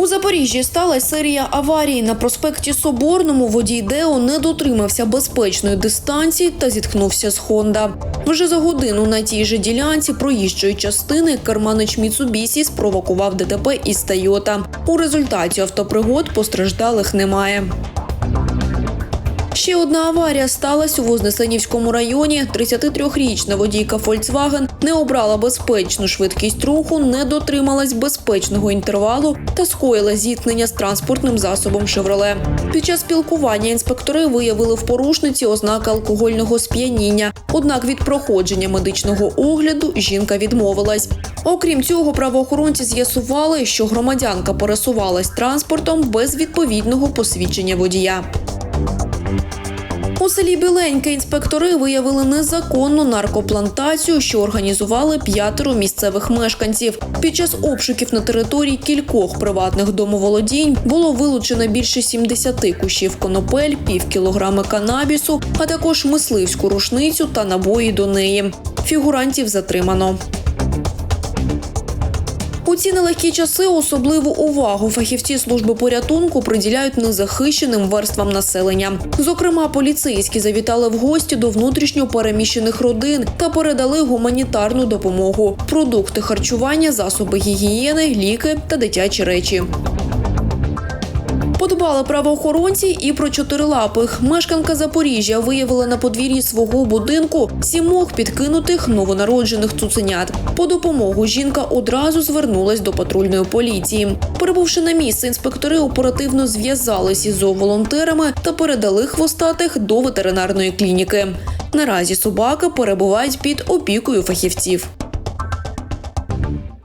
У Запоріжжі сталася серія аварій. На проспекті Соборному водій Део не дотримався безпечної дистанції та зіткнувся з Хонда. Вже за годину на тій же ділянці проїжджої частини керманич Міцубісі спровокував ДТП із Тойота. У результаті автопригод постраждалих немає. Ще одна аварія сталася у Вознесенівському районі. 33-річна водійка Volkswagen не обрала безпечну швидкість руху, не дотрималась безпечного інтервалу та скоїла зіткнення з транспортним засобом «Шевроле». Під час спілкування інспектори виявили в порушниці ознаки алкогольного сп'яніння. Однак від проходження медичного огляду жінка відмовилась. Окрім цього, правоохоронці з'ясували, що громадянка пересувалась транспортом без відповідного посвідчення водія. У селі Біленьке інспектори виявили незаконну наркоплантацію, що організували п'ятеро місцевих мешканців. Під час обшуків на території кількох приватних домоволодінь було вилучено більше 70 кущів конопель, пів кілограми канабісу, а також мисливську рушницю та набої до неї. Фігурантів затримано. У ці нелегкі часи особливу увагу фахівці служби порятунку приділяють незахищеним верствам населення. Зокрема, поліцейські завітали в гості до внутрішньо переміщених родин та передали гуманітарну допомогу: продукти харчування, засоби гігієни, ліки та дитячі речі. Подбали правоохоронці і про чотирилапих. Мешканка Запоріжжя виявила на подвір'ї свого будинку сімох підкинутих новонароджених цуценят. По допомогу жінка одразу звернулась до патрульної поліції. Прибувши на місце, інспектори оперативно зв'язалися із зооволонтерами та передали хвостатих до ветеринарної клініки. Наразі собаки перебувають під опікою фахівців.